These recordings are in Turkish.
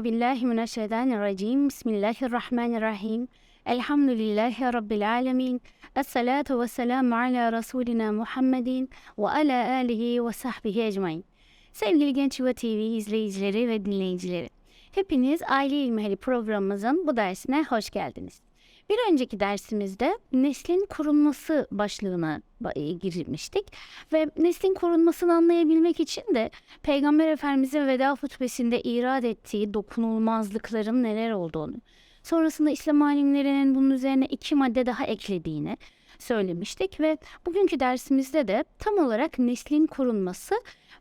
بالله من الشيطان الرجيم. بسم الله الرحمن الرحيم. الحمد لله رب العالمين. الصلاة والسلام على رسولنا محمد وعلى آله وصحبه أجمعين. سيدنا Genç Yuva TV izleyicileri ve dinleyicileri, hepiniz Aile İlmihali programımızın bu dersine hoş. Bir önceki dersimizde neslin korunması başlığına ba- e, girmiştik ve neslin korunmasını anlayabilmek için de Peygamber Efendimizin veda hutbesinde irad ettiği dokunulmazlıkların neler olduğunu, sonrasında İslam alimlerinin bunun üzerine iki madde daha eklediğini söylemiştik ve bugünkü dersimizde de tam olarak neslin korunması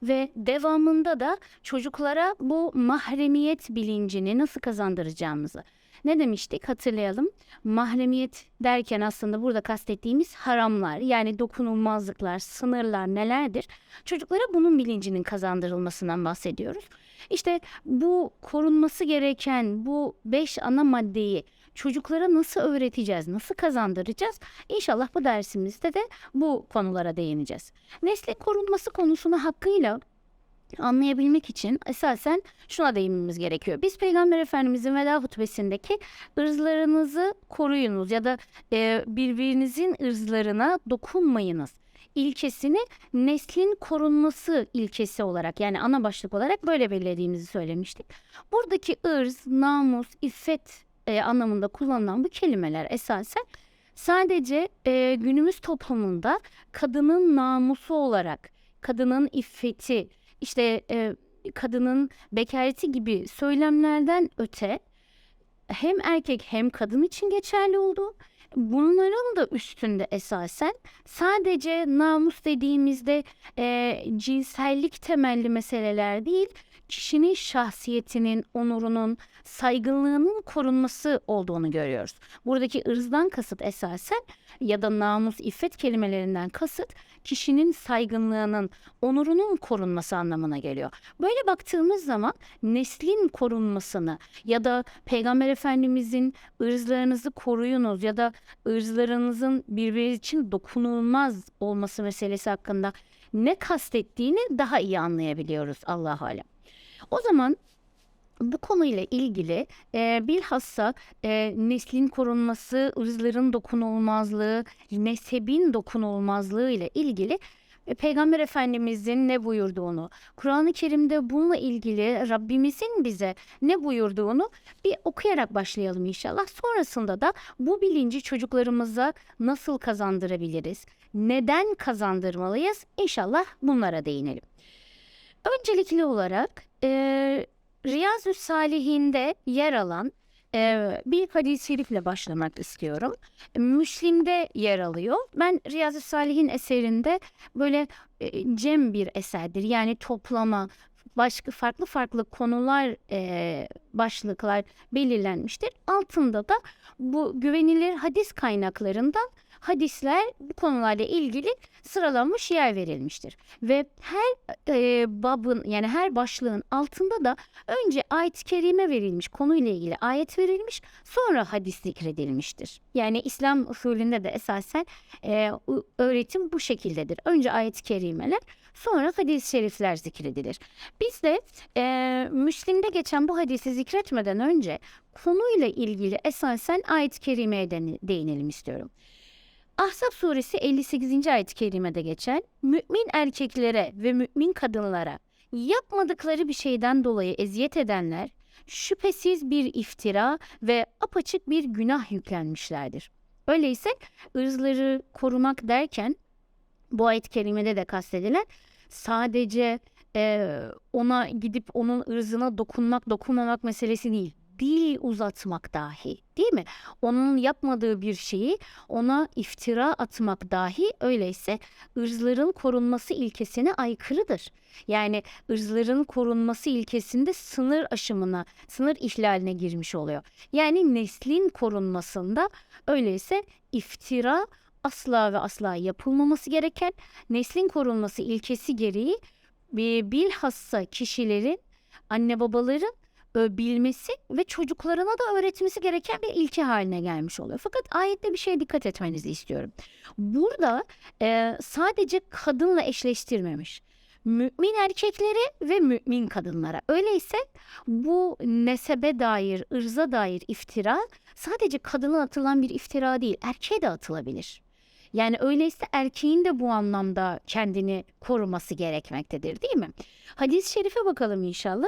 ve devamında da çocuklara bu mahremiyet bilincini nasıl kazandıracağımızı ne demiştik hatırlayalım. Mahremiyet derken aslında burada kastettiğimiz haramlar yani dokunulmazlıklar, sınırlar nelerdir? Çocuklara bunun bilincinin kazandırılmasından bahsediyoruz. İşte bu korunması gereken bu beş ana maddeyi çocuklara nasıl öğreteceğiz, nasıl kazandıracağız? İnşallah bu dersimizde de bu konulara değineceğiz. Neslin korunması konusunu hakkıyla anlayabilmek için esasen şuna değinmemiz gerekiyor. Biz Peygamber Efendimizin veda hutbesindeki ırzlarınızı koruyunuz ya da e, birbirinizin ırzlarına dokunmayınız ilkesini neslin korunması ilkesi olarak yani ana başlık olarak böyle belirlediğimizi söylemiştik. Buradaki ırz, namus, iffet e, anlamında kullanılan bu kelimeler esasen sadece e, günümüz toplumunda kadının namusu olarak, kadının iffeti, işte e, kadının bekareti gibi söylemlerden öte hem erkek hem kadın için geçerli oldu. Bunların da üstünde esasen sadece namus dediğimizde e, cinsellik temelli meseleler değil, kişinin şahsiyetinin, onurunun, saygınlığının korunması olduğunu görüyoruz. Buradaki ırzdan kasıt esasen ya da namus, iffet kelimelerinden kasıt kişinin saygınlığının, onurunun korunması anlamına geliyor. Böyle baktığımız zaman neslin korunmasını ya da Peygamber Efendimizin ırzlarınızı koruyunuz ya da ırzlarınızın birbiri için dokunulmaz olması meselesi hakkında ne kastettiğini daha iyi anlayabiliyoruz Allah alem. O zaman bu konuyla ilgili e, bilhassa e, neslin korunması, ırzların dokunulmazlığı, nesebin dokunulmazlığı ile ilgili e, Peygamber Efendimizin ne buyurduğunu, Kur'an-ı Kerim'de bununla ilgili Rabbimizin bize ne buyurduğunu bir okuyarak başlayalım inşallah. Sonrasında da bu bilinci çocuklarımıza nasıl kazandırabiliriz, neden kazandırmalıyız İnşallah bunlara değinelim. Öncelikli olarak e, Riyazü Salihinde yer alan e, bir hadis-i şerifle başlamak istiyorum. Müslim'de yer alıyor. Ben Riyazü Salih'in eserinde böyle e, cem bir eserdir. Yani toplama, başka farklı farklı konular e, başlıklar belirlenmiştir. Altında da bu güvenilir hadis kaynaklarından hadisler bu konularla ilgili sıralanmış yer verilmiştir. Ve her e, babın yani her başlığın altında da önce ayet-i kerime verilmiş konuyla ilgili ayet verilmiş sonra hadis zikredilmiştir. Yani İslam usulünde de esasen e, öğretim bu şekildedir. Önce ayet-i kerimeler sonra hadis-i şerifler zikredilir. Biz de e, Müslim'de geçen bu hadisi zikretmeden önce konuyla ilgili esasen ayet-i kerimeye değinelim istiyorum. Ahzab suresi 58. ayet-i kerimede geçen mümin erkeklere ve mümin kadınlara yapmadıkları bir şeyden dolayı eziyet edenler şüphesiz bir iftira ve apaçık bir günah yüklenmişlerdir. Öyleyse ırzları korumak derken bu ayet-i kerimede de kastedilen sadece e, ona gidip onun ırzına dokunmak dokunmamak meselesi değil dil uzatmak dahi değil mi? Onun yapmadığı bir şeyi ona iftira atmak dahi öyleyse ırzların korunması ilkesine aykırıdır. Yani ırzların korunması ilkesinde sınır aşımına, sınır ihlaline girmiş oluyor. Yani neslin korunmasında öyleyse iftira asla ve asla yapılmaması gereken neslin korunması ilkesi gereği bilhassa kişilerin anne babaların bilmesi ve çocuklarına da öğretmesi gereken bir ilke haline gelmiş oluyor. Fakat ayette bir şeye dikkat etmenizi istiyorum. Burada e, sadece kadınla eşleştirmemiş. mümin erkeklere ve mümin kadınlara. Öyleyse bu nesebe dair, ırza dair iftira sadece kadına atılan bir iftira değil, erkeğe de atılabilir. Yani öyleyse erkeğin de bu anlamda kendini koruması gerekmektedir değil mi? Hadis-i şerife bakalım inşallah.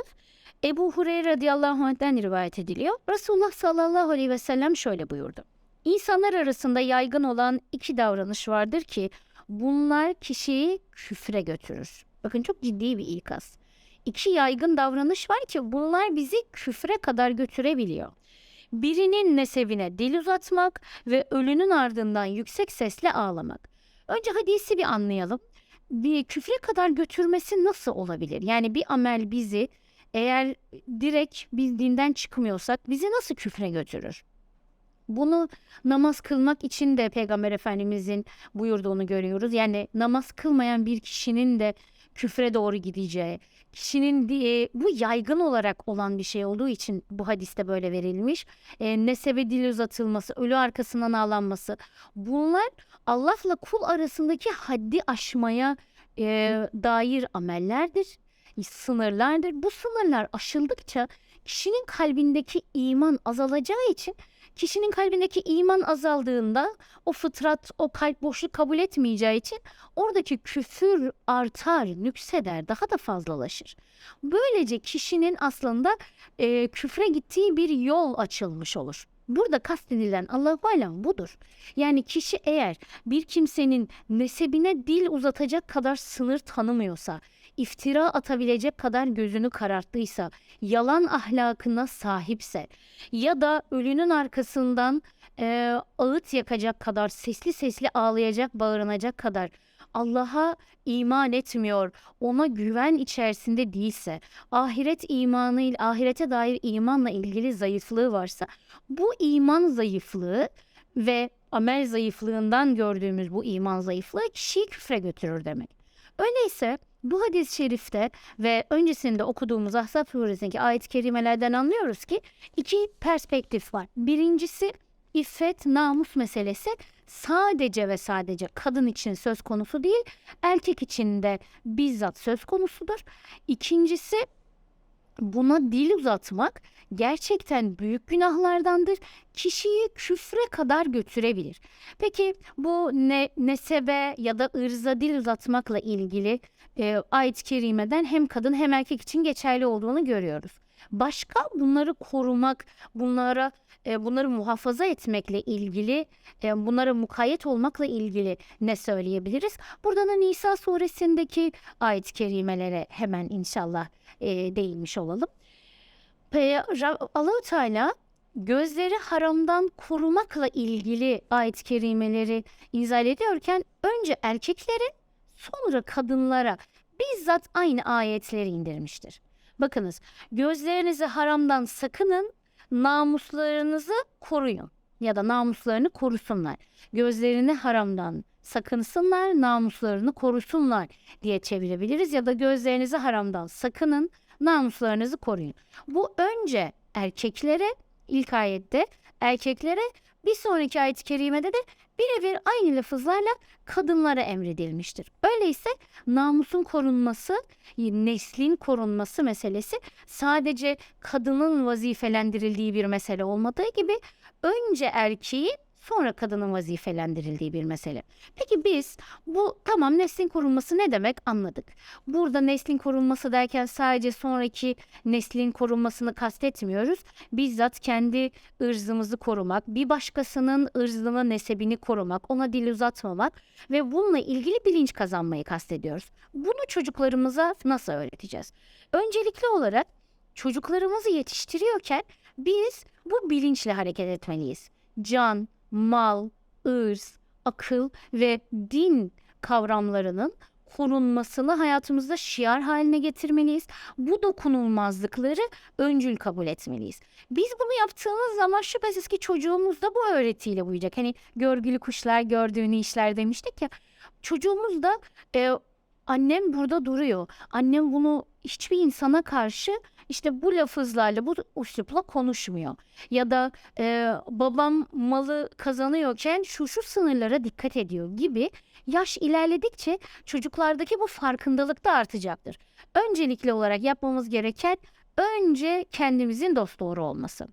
Ebu Hureyre radıyallahu anh'den rivayet ediliyor. Resulullah sallallahu aleyhi ve sellem şöyle buyurdu. İnsanlar arasında yaygın olan iki davranış vardır ki bunlar kişiyi küfre götürür. Bakın çok ciddi bir ikaz. İki yaygın davranış var ki bunlar bizi küfre kadar götürebiliyor. Birinin nesebine dil uzatmak ve ölünün ardından yüksek sesle ağlamak. Önce hadisi bir anlayalım. Bir küfre kadar götürmesi nasıl olabilir? Yani bir amel bizi eğer direkt biz dinden çıkmıyorsak bizi nasıl küfre götürür? Bunu namaz kılmak için de Peygamber Efendimizin buyurduğunu görüyoruz. Yani namaz kılmayan bir kişinin de küfre doğru gideceği, kişinin diye bu yaygın olarak olan bir şey olduğu için bu hadiste böyle verilmiş. E, nesebe dil uzatılması, ölü arkasından ağlanması. Bunlar Allah'la kul arasındaki haddi aşmaya e, dair amellerdir, sınırlardır. Bu sınırlar aşıldıkça kişinin kalbindeki iman azalacağı için kişinin kalbindeki iman azaldığında o fıtrat, o kalp boşluk kabul etmeyeceği için oradaki küfür artar, nükseder, daha da fazlalaşır. Böylece kişinin aslında e, küfre gittiği bir yol açılmış olur. Burada kastedilen Allah alem budur. Yani kişi eğer bir kimsenin nesebine dil uzatacak kadar sınır tanımıyorsa, iftira atabilecek kadar gözünü kararttıysa, yalan ahlakına sahipse ya da ölünün arkasından e, ağıt yakacak kadar, sesli sesli ağlayacak, bağırınacak kadar Allah'a iman etmiyor, ona güven içerisinde değilse, ahiret imanıyla, ahirete dair imanla ilgili zayıflığı varsa, bu iman zayıflığı ve amel zayıflığından gördüğümüz bu iman zayıflığı kişiyi küfre götürür demek. Öyleyse bu hadis-i şerifte ve öncesinde okuduğumuz Ahzab suresindeki ayet-i kerimelerden anlıyoruz ki iki perspektif var. Birincisi iffet, namus meselesi sadece ve sadece kadın için söz konusu değil, erkek için de bizzat söz konusudur. İkincisi buna dil uzatmak gerçekten büyük günahlardandır. Kişiyi küfre kadar götürebilir. Peki bu ne, nesebe ya da ırza dil uzatmakla ilgili e, ayet-i kerimeden hem kadın hem erkek için geçerli olduğunu görüyoruz. Başka bunları korumak, bunlara e, bunları muhafaza etmekle ilgili, e, bunlara mukayyet olmakla ilgili ne söyleyebiliriz? Buradan da Nisa suresindeki ayet-i kerimelere hemen inşallah e, değinmiş olalım. Allahu Teala gözleri haramdan korumakla ilgili ayet-i kerimeleri izah ediyorken önce erkeklere sonra kadınlara bizzat aynı ayetleri indirmiştir. Bakınız gözlerinizi haramdan sakının namuslarınızı koruyun ya da namuslarını korusunlar. Gözlerini haramdan sakınsınlar, namuslarını korusunlar diye çevirebiliriz ya da gözlerinizi haramdan sakının, namuslarınızı koruyun. Bu önce erkeklere ilk ayette erkeklere bir sonraki ayet-i kerimede de birebir aynı lafızlarla kadınlara emredilmiştir. Öyleyse namusun korunması, neslin korunması meselesi sadece kadının vazifelendirildiği bir mesele olmadığı gibi önce erkeğin sonra kadının vazifelendirildiği bir mesele. Peki biz bu tamam neslin korunması ne demek anladık. Burada neslin korunması derken sadece sonraki neslin korunmasını kastetmiyoruz. Bizzat kendi ırzımızı korumak, bir başkasının ırzını, nesebini korumak, ona dil uzatmamak ve bununla ilgili bilinç kazanmayı kastediyoruz. Bunu çocuklarımıza nasıl öğreteceğiz? Öncelikli olarak çocuklarımızı yetiştiriyorken biz bu bilinçle hareket etmeliyiz. Can, mal, ırz, akıl ve din kavramlarının korunmasını hayatımızda şiar haline getirmeliyiz. Bu dokunulmazlıkları öncül kabul etmeliyiz. Biz bunu yaptığımız zaman şüphesiz ki çocuğumuz da bu öğretiyle büyüyecek. Hani görgülü kuşlar gördüğünü işler demiştik ya. Çocuğumuz da e, annem burada duruyor. Annem bunu hiçbir insana karşı işte bu lafızlarla, bu üslupla konuşmuyor. Ya da e, babam malı kazanıyorken şu şu sınırlara dikkat ediyor gibi yaş ilerledikçe çocuklardaki bu farkındalık da artacaktır. Öncelikli olarak yapmamız gereken önce kendimizin dost doğru olması.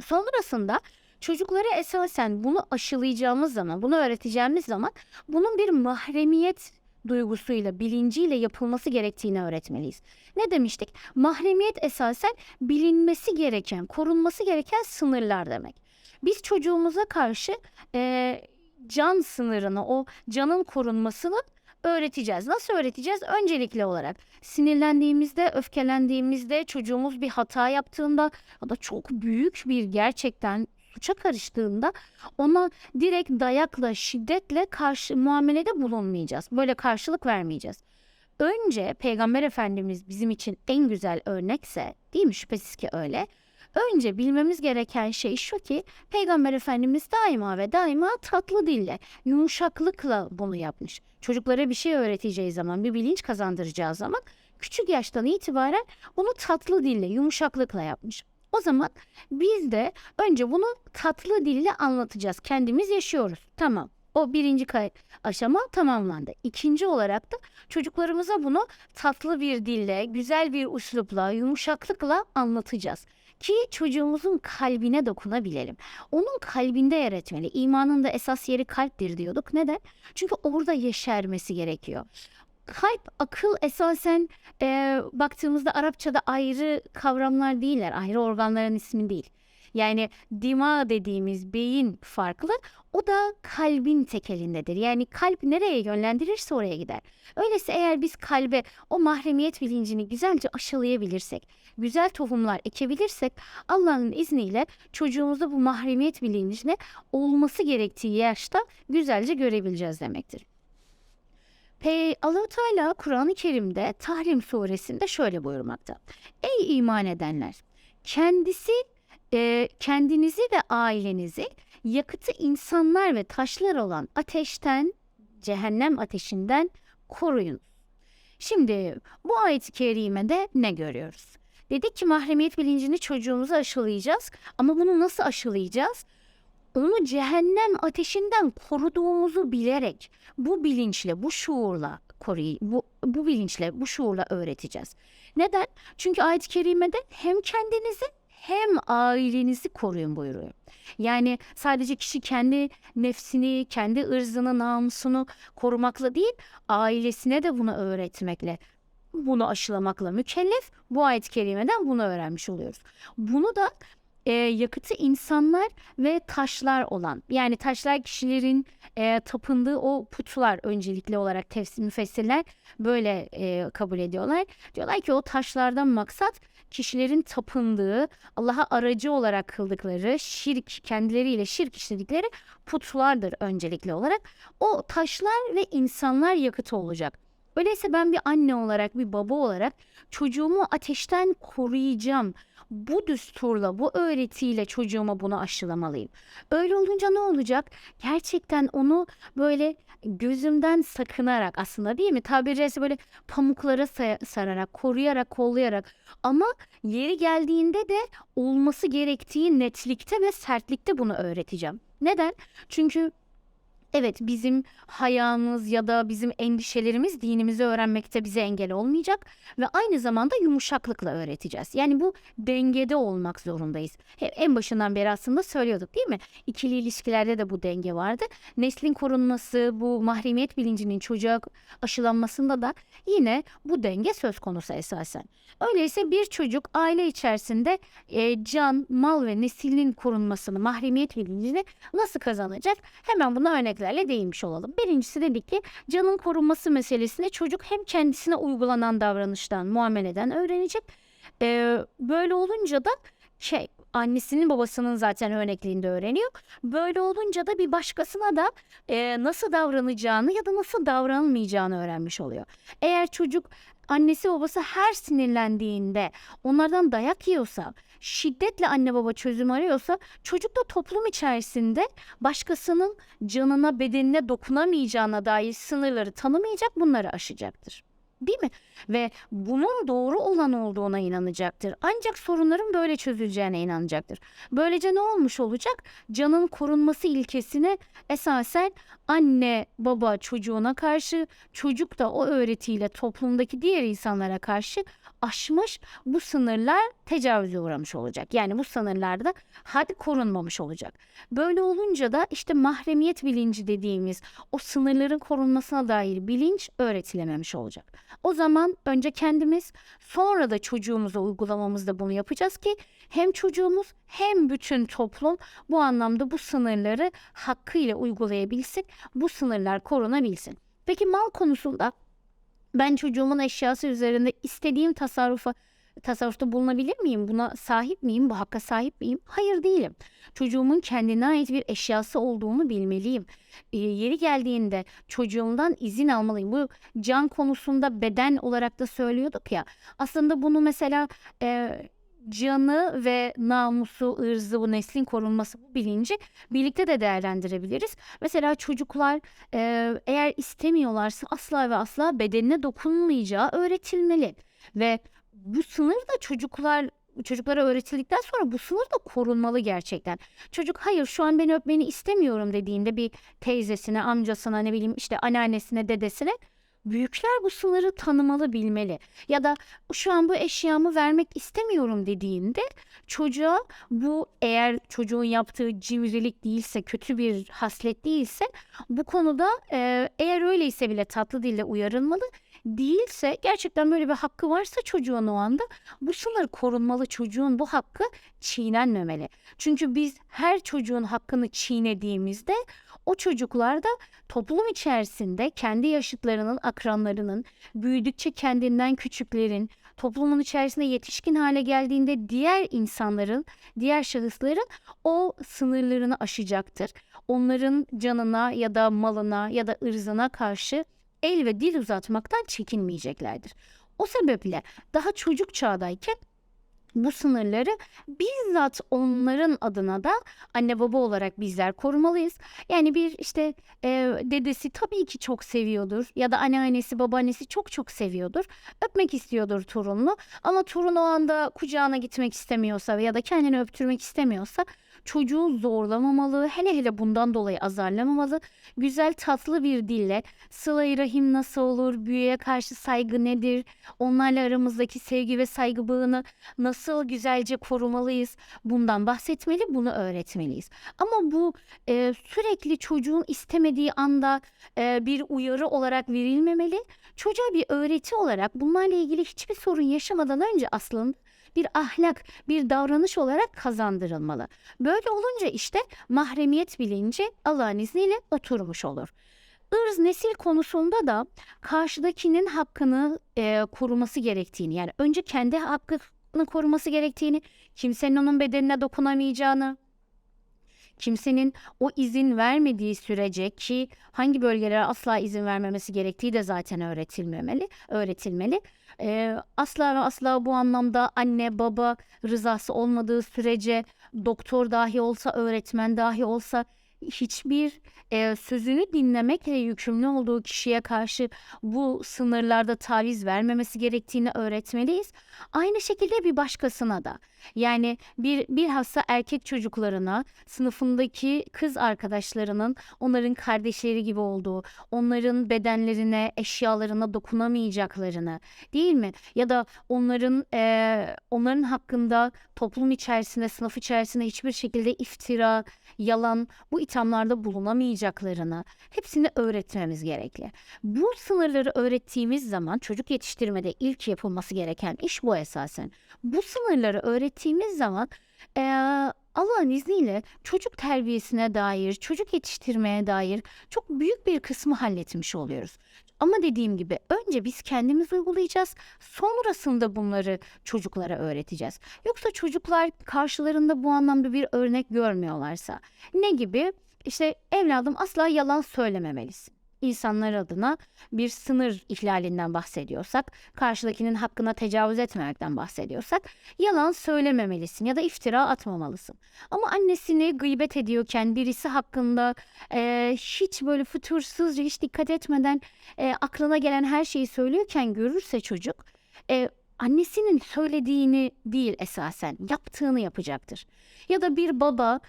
Sonrasında çocuklara esasen bunu aşılayacağımız zaman, bunu öğreteceğimiz zaman bunun bir mahremiyet duygusuyla, bilinciyle yapılması gerektiğini öğretmeliyiz. Ne demiştik? Mahremiyet esasen bilinmesi gereken, korunması gereken sınırlar demek. Biz çocuğumuza karşı e, can sınırını, o canın korunmasını öğreteceğiz. Nasıl öğreteceğiz? Öncelikli olarak sinirlendiğimizde, öfkelendiğimizde, çocuğumuz bir hata yaptığında ya da çok büyük bir gerçekten suça karıştığında ona direkt dayakla, şiddetle karşı muamelede bulunmayacağız. Böyle karşılık vermeyeceğiz. Önce Peygamber Efendimiz bizim için en güzel örnekse, değil mi? Şüphesiz ki öyle. Önce bilmemiz gereken şey şu ki Peygamber Efendimiz daima ve daima tatlı dille, yumuşaklıkla bunu yapmış. Çocuklara bir şey öğreteceği zaman, bir bilinç kazandıracağı zaman küçük yaştan itibaren bunu tatlı dille, yumuşaklıkla yapmış. O zaman biz de önce bunu tatlı dille anlatacağız. Kendimiz yaşıyoruz. Tamam. O birinci aşama tamamlandı. İkinci olarak da çocuklarımıza bunu tatlı bir dille, güzel bir üslupla, yumuşaklıkla anlatacağız. Ki çocuğumuzun kalbine dokunabilelim. Onun kalbinde yer etmeli. İmanın da esas yeri kalptir diyorduk. Neden? Çünkü orada yeşermesi gerekiyor. Kalp, akıl esasen e, baktığımızda Arapçada ayrı kavramlar değiller. Ayrı organların ismi değil. Yani dima dediğimiz beyin farklı. O da kalbin tekelindedir. Yani kalp nereye yönlendirirse oraya gider. Öyleyse eğer biz kalbe o mahremiyet bilincini güzelce aşılayabilirsek, güzel tohumlar ekebilirsek Allah'ın izniyle çocuğumuzda bu mahremiyet bilincine olması gerektiği yaşta güzelce görebileceğiz demektir. Pe Allah Teala Kur'an-ı Kerim'de Tahrim suresinde şöyle buyurmakta. Ey iman edenler! Kendisi e, kendinizi ve ailenizi yakıtı insanlar ve taşlar olan ateşten, cehennem ateşinden koruyun. Şimdi bu ayet-i kerimede ne görüyoruz? Dedik ki mahremiyet bilincini çocuğumuza aşılayacağız ama bunu nasıl aşılayacağız? Onu cehennem ateşinden koruduğumuzu bilerek bu bilinçle, bu şuurla koruy bu, bu bilinçle, bu şuurla öğreteceğiz. Neden? Çünkü ayet-i kerimede hem kendinizi hem ailenizi koruyun buyuruyor. Yani sadece kişi kendi nefsini, kendi ırzını, namusunu korumakla değil, ailesine de bunu öğretmekle, bunu aşılamakla mükellef. Bu ayet-i kerimeden bunu öğrenmiş oluyoruz. Bunu da e, yakıtı insanlar ve taşlar olan yani taşlar kişilerin e, tapındığı o putlar öncelikli olarak tefsir müfessirler böyle e, kabul ediyorlar. Diyorlar ki o taşlardan maksat kişilerin tapındığı Allah'a aracı olarak kıldıkları şirk kendileriyle şirk işledikleri putlardır öncelikli olarak. O taşlar ve insanlar yakıtı olacak. Öyleyse ben bir anne olarak, bir baba olarak çocuğumu ateşten koruyacağım. Bu düsturla, bu öğretiyle çocuğuma bunu aşılamalıyım. Öyle olunca ne olacak? Gerçekten onu böyle gözümden sakınarak aslında değil mi? Tabiri caizse böyle pamuklara sararak, koruyarak, kollayarak ama yeri geldiğinde de olması gerektiği netlikte ve sertlikte bunu öğreteceğim. Neden? Çünkü Evet bizim hayamız ya da bizim endişelerimiz dinimizi öğrenmekte bize engel olmayacak ve aynı zamanda yumuşaklıkla öğreteceğiz. Yani bu dengede olmak zorundayız. En başından beri aslında söylüyorduk değil mi? İkili ilişkilerde de bu denge vardı. Neslin korunması, bu mahremiyet bilincinin çocuğa aşılanmasında da yine bu denge söz konusu esasen. Öyleyse bir çocuk aile içerisinde e, can, mal ve neslinin korunmasını, mahremiyet bilincini nasıl kazanacak? Hemen buna örnekler örneklerle değinmiş olalım. Birincisi dedik ki canın korunması meselesinde çocuk hem kendisine uygulanan davranıştan, muameleden öğrenecek. Ee, böyle olunca da şey annesinin babasının zaten örnekliğinde öğreniyor. Böyle olunca da bir başkasına da e, nasıl davranacağını ya da nasıl davranmayacağını öğrenmiş oluyor. Eğer çocuk annesi babası her sinirlendiğinde onlardan dayak yiyorsa, şiddetle anne baba çözüm arıyorsa çocuk da toplum içerisinde başkasının canına, bedenine dokunamayacağına dair sınırları tanımayacak, bunları aşacaktır. Değil mi? Ve bunun doğru olan olduğuna inanacaktır. Ancak sorunların böyle çözüleceğine inanacaktır. Böylece ne olmuş olacak? Canın korunması ilkesine esasen anne baba çocuğuna karşı, çocuk da o öğretiyle toplumdaki diğer insanlara karşı aşmış bu sınırlar tecavüze uğramış olacak. Yani bu sınırlarda had korunmamış olacak. Böyle olunca da işte mahremiyet bilinci dediğimiz o sınırların korunmasına dair bilinç öğretilememiş olacak. O zaman önce kendimiz sonra da çocuğumuza uygulamamızda bunu yapacağız ki hem çocuğumuz hem bütün toplum bu anlamda bu sınırları hakkıyla uygulayabilsin, bu sınırlar korunabilsin. Peki mal konusunda ben çocuğumun eşyası üzerinde istediğim tasarrufa tasarrufta bulunabilir miyim? Buna sahip miyim? Bu hakka sahip miyim? Hayır değilim. Çocuğumun kendine ait bir eşyası olduğunu bilmeliyim. E, yeri geldiğinde çocuğumdan izin almalıyım. Bu can konusunda beden olarak da söylüyorduk ya. Aslında bunu mesela e, canı ve namusu, ırzı, bu neslin korunması, bu bilinci birlikte de değerlendirebiliriz. Mesela çocuklar e, eğer istemiyorlarsa asla ve asla bedenine dokunulmayacağı öğretilmeli. Ve bu sınır da çocuklar çocuklara öğretildikten sonra bu sınır da korunmalı gerçekten. Çocuk hayır şu an beni öpmeni istemiyorum dediğinde bir teyzesine, amcasına ne bileyim işte anneannesine, dedesine büyükler bu sınırı tanımalı, bilmeli. Ya da şu an bu eşyamı vermek istemiyorum dediğinde çocuğa bu eğer çocuğun yaptığı cimrilik değilse, kötü bir haslet değilse bu konuda eğer öyleyse bile tatlı dille uyarılmalı. Değilse gerçekten böyle bir hakkı varsa çocuğun o anda bu sınır korunmalı. Çocuğun bu hakkı çiğnenmemeli. Çünkü biz her çocuğun hakkını çiğnediğimizde o çocuklar da toplum içerisinde kendi yaşıtlarının, akranlarının, büyüdükçe kendinden küçüklerin, toplumun içerisinde yetişkin hale geldiğinde diğer insanların, diğer şahısların o sınırlarını aşacaktır. Onların canına ya da malına ya da ırzına karşı el ve dil uzatmaktan çekinmeyeceklerdir. O sebeple daha çocuk çağdayken bu sınırları bizzat onların adına da anne baba olarak bizler korumalıyız. Yani bir işte e, dedesi tabii ki çok seviyordur ya da anneannesi babaannesi çok çok seviyordur. Öpmek istiyordur torununu ama torun o anda kucağına gitmek istemiyorsa ya da kendini öptürmek istemiyorsa çocuğu zorlamamalı, hele hele bundan dolayı azarlamamalı. Güzel tatlı bir dille sıla rahim nasıl olur, büyüye karşı saygı nedir, onlarla aramızdaki sevgi ve saygı bağını nasıl güzelce korumalıyız bundan bahsetmeli, bunu öğretmeliyiz. Ama bu e, sürekli çocuğun istemediği anda e, bir uyarı olarak verilmemeli. Çocuğa bir öğreti olarak bunlarla ilgili hiçbir sorun yaşamadan önce aslında bir ahlak, bir davranış olarak kazandırılmalı. Böyle olunca işte mahremiyet bilinci Allah'ın izniyle oturmuş olur. Irz nesil konusunda da karşıdakinin hakkını e, koruması gerektiğini yani önce kendi hakkını koruması gerektiğini, kimsenin onun bedenine dokunamayacağını, kimsenin o izin vermediği sürece ki hangi bölgelere asla izin vermemesi gerektiği de zaten öğretilmemeli, öğretilmeli. Ee, asla ve asla bu anlamda anne baba rızası olmadığı sürece doktor dahi olsa öğretmen dahi olsa hiçbir e, sözünü dinlemekle yükümlü olduğu kişiye karşı bu sınırlarda taviz vermemesi gerektiğini öğretmeliyiz. Aynı şekilde bir başkasına da yani bir bilhassa erkek çocuklarına sınıfındaki kız arkadaşlarının onların kardeşleri gibi olduğu, onların bedenlerine, eşyalarına dokunamayacaklarını değil mi? Ya da onların e, onların hakkında toplum içerisinde, sınıf içerisinde hiçbir şekilde iftira, yalan bu ithamlarda bulunamayacaklarını hepsini öğretmemiz gerekli. Bu sınırları öğrettiğimiz zaman çocuk yetiştirmede ilk yapılması gereken iş bu esasen. Bu sınırları öğrettiğimiz zaman e, Allah'ın izniyle çocuk terbiyesine dair, çocuk yetiştirmeye dair çok büyük bir kısmı halletmiş oluyoruz. Ama dediğim gibi önce biz kendimiz uygulayacağız. Sonrasında bunları çocuklara öğreteceğiz. Yoksa çocuklar karşılarında bu anlamda bir örnek görmüyorlarsa ne gibi? İşte evladım asla yalan söylememelisin. İnsanlar adına bir sınır ihlalinden bahsediyorsak, karşıdakinin hakkına tecavüz etmemekten bahsediyorsak yalan söylememelisin ya da iftira atmamalısın. Ama annesini gıybet ediyorken birisi hakkında e, hiç böyle fütursuzca hiç dikkat etmeden e, aklına gelen her şeyi söylüyorken görürse çocuk e, annesinin söylediğini değil esasen yaptığını yapacaktır. Ya da bir baba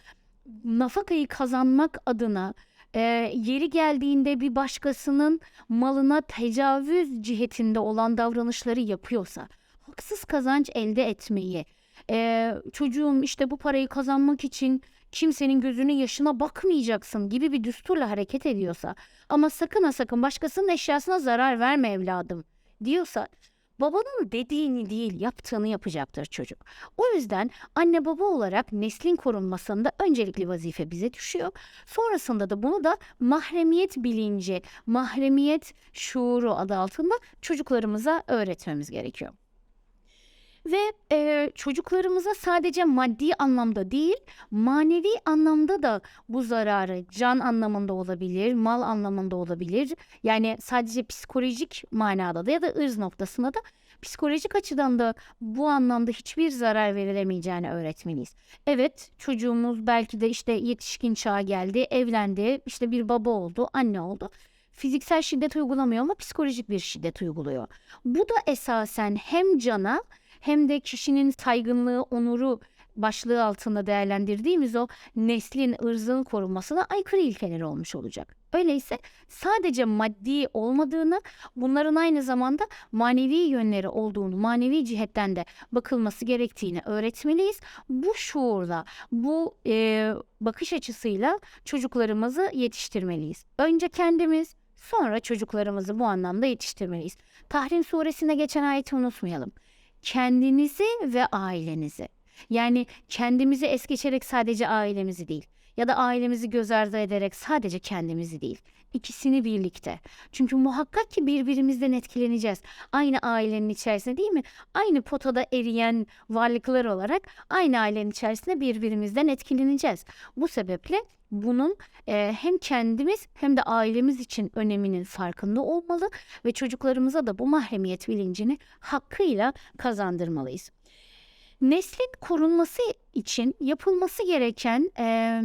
nafakayı kazanmak adına e, yeri geldiğinde bir başkasının malına tecavüz cihetinde olan davranışları yapıyorsa, haksız kazanç elde etmeyi, e, çocuğum işte bu parayı kazanmak için kimsenin gözünün yaşına bakmayacaksın gibi bir düsturla hareket ediyorsa ama sakın ha sakın başkasının eşyasına zarar verme evladım diyorsa babanın dediğini değil yaptığını yapacaktır çocuk. O yüzden anne baba olarak neslin korunmasında öncelikli vazife bize düşüyor. Sonrasında da bunu da mahremiyet bilinci, mahremiyet şuuru adı altında çocuklarımıza öğretmemiz gerekiyor. Ve e, çocuklarımıza sadece maddi anlamda değil, manevi anlamda da bu zararı can anlamında olabilir, mal anlamında olabilir. Yani sadece psikolojik manada da ya da ırz noktasında da psikolojik açıdan da bu anlamda hiçbir zarar verilemeyeceğini öğretmeliyiz. Evet çocuğumuz belki de işte yetişkin çağa geldi, evlendi, işte bir baba oldu, anne oldu. Fiziksel şiddet uygulamıyor ama psikolojik bir şiddet uyguluyor. Bu da esasen hem cana hem de kişinin saygınlığı, onuru başlığı altında değerlendirdiğimiz o neslin, ırzın korunmasına aykırı ilkeler olmuş olacak. Öyleyse sadece maddi olmadığını, bunların aynı zamanda manevi yönleri olduğunu, manevi cihetten de bakılması gerektiğini öğretmeliyiz. Bu şuurla, bu e, bakış açısıyla çocuklarımızı yetiştirmeliyiz. Önce kendimiz, sonra çocuklarımızı bu anlamda yetiştirmeliyiz. Tahrim suresinde geçen ayeti unutmayalım kendinizi ve ailenizi. Yani kendimizi es geçerek sadece ailemizi değil ya da ailemizi göz ardı ederek sadece kendimizi değil. İkisini birlikte. Çünkü muhakkak ki birbirimizden etkileneceğiz. Aynı ailenin içerisinde değil mi? Aynı potada eriyen varlıklar olarak aynı ailenin içerisinde birbirimizden etkileneceğiz. Bu sebeple bunun e, hem kendimiz hem de ailemiz için öneminin farkında olmalı ve çocuklarımıza da bu mahremiyet bilincini hakkıyla kazandırmalıyız. Neslin korunması için yapılması gereken e,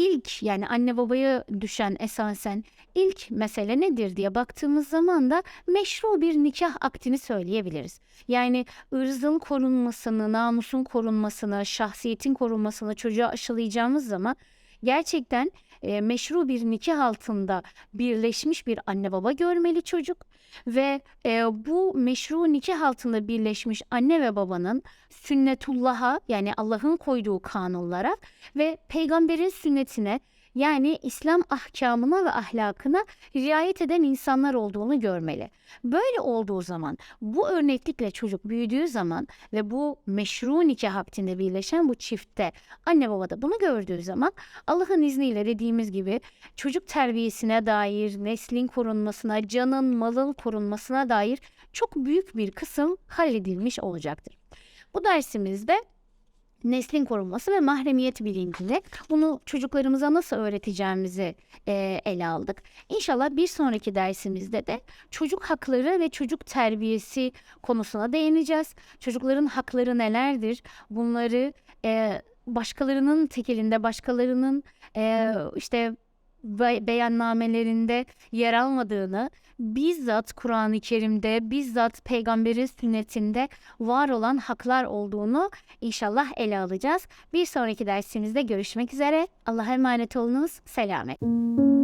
ilk yani anne babaya düşen esasen ilk mesele nedir diye baktığımız zaman da meşru bir nikah aktini söyleyebiliriz. Yani ırzın korunmasını, namusun korunmasını, şahsiyetin korunmasını çocuğa aşılayacağımız zaman gerçekten e, meşru bir nikah altında birleşmiş bir anne baba görmeli çocuk ve e, bu meşru nikah altında birleşmiş anne ve babanın sünnetullah'a yani Allah'ın koyduğu kanunlara ve peygamberin sünnetine yani İslam ahkamına ve ahlakına riayet eden insanlar olduğunu görmeli. Böyle olduğu zaman bu örneklikle çocuk büyüdüğü zaman ve bu meşru nikah akdinde birleşen bu çiftte anne baba da bunu gördüğü zaman Allah'ın izniyle dediğimiz gibi çocuk terbiyesine dair, neslin korunmasına, canın, malın korunmasına dair çok büyük bir kısım halledilmiş olacaktır. Bu dersimizde neslin korunması ve mahremiyet bilincinde bunu çocuklarımıza nasıl öğreteceğimizi e, ele aldık. İnşallah bir sonraki dersimizde de çocuk hakları ve çocuk terbiyesi konusuna değineceğiz. Çocukların hakları nelerdir? Bunları e, başkalarının tekelinde, başkalarının e, işte be- beyannamelerinde yer almadığını, bizzat Kur'an-ı Kerim'de, bizzat peygamberin sünnetinde var olan haklar olduğunu inşallah ele alacağız. Bir sonraki dersimizde görüşmek üzere. Allah'a emanet olunuz. Selamet.